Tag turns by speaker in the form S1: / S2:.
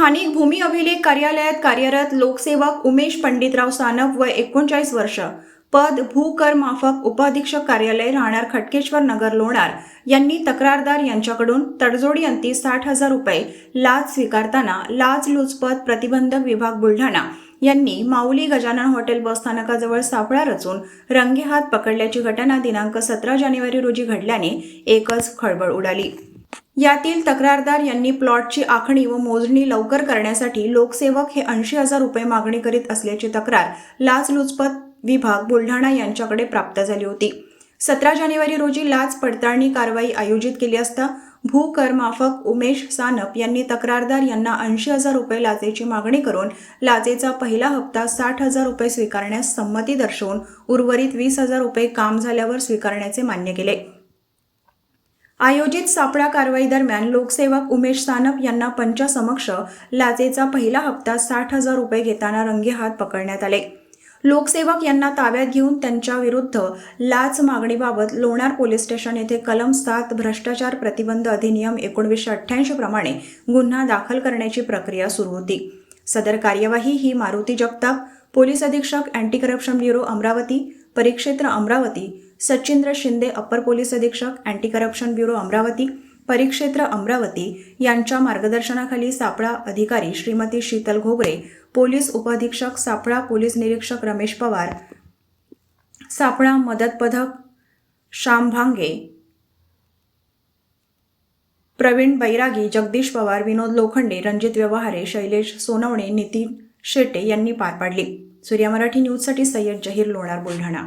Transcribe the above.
S1: स्थानिक भूमी अभिलेख कार्यालयात कार्यरत लोकसेवक उमेश पंडितराव सानप व एकोणचाळीस वर्ष. पद भूकर माफक उपाधीक्षक कार्यालय राहणार खटकेश्वर नगर लोणार. यांनी तक्रारदार यांच्याकडून तडजोडी अंती साठ हजार रुपये लाच स्वीकारताना लाच लुचपत प्रतिबंधक विभाग बुलढाणा यांनी माऊली गजानन हॉटेल बसस्थानकाजवळ सापळा रचून रंगेहात पकडल्याची घटना दिनांक सतरा जानेवारी रोजी घडल्याने एकच खळबळ उडाली. यातील तक्रारदार यांनी प्लॉटची आखणी व मोजणी लवकर करण्यासाठी लोकसेवक हे ऐंशी हजार रुपये मागणी करीत असल्याची तक्रार लाचलुचपत विभाग बुलढाणा यांच्याकडे प्राप्त झाली होती. सतरा जानेवारी रोजी लाच पडताळणी कारवाई आयोजित केली असता भूकरमाफक उमेश सानप यांनी तक्रारदार यांना ऐंशी हजार रुपये लाचेची मागणी करून लाचेचा पहिला हप्ता साठ हजार रुपये स्वीकारण्यास संमती दर्शवून उर्वरित वीस हजार रुपये काम झाल्यावर स्वीकारण्याचे मान्य केले. आयोजित सापळा कारवाई दरम्यान लोकसेवक उमेश सानप यांना पंचासमक्ष लाचेचा पहिला हप्ता साठ हजार रुपये घेताना रंगेहात पकडण्यात आले. लोकसेवक यांना ताब्यात घेऊन त्यांच्या विरुद्ध लाच मागणीबाबत लोणार पोलीस स्टेशन येथे कलम सात भ्रष्टाचार प्रतिबंध अधिनियम एकोणीसशे अठ्ठ्याऐंशी प्रमाणे गुन्हा दाखल करण्याची प्रक्रिया सुरू होती. सदर कार्यवाही ही मारुती जगताप पोलीस अधीक्षक अँटी करप्शन ब्युरो अमरावती परिक्षेत्र अमरावती सचिंद्र शिंदे अप्पर पोलीस अधीक्षक अँटी करप्शन ब्युरो अमरावती परिक्षेत्र अमरावती यांच्या मार्गदर्शनाखाली सापळा अधिकारी श्रीमती शीतल घोगरे पोलीस उपअधीक्षक सापळा पोलीस निरीक्षक रमेश पवार सापळा मदत पथक श्याम भांगे प्रवीण बैरागी जगदीश पवार विनोद लोखंडे रणजित व्यवहारे शैलेश सोनवणे नितीन शेटे यांनी पार पाडली. सूर्या मराठी न्यूजसाठी सय्यद जहीर लोणार बुलढाणा.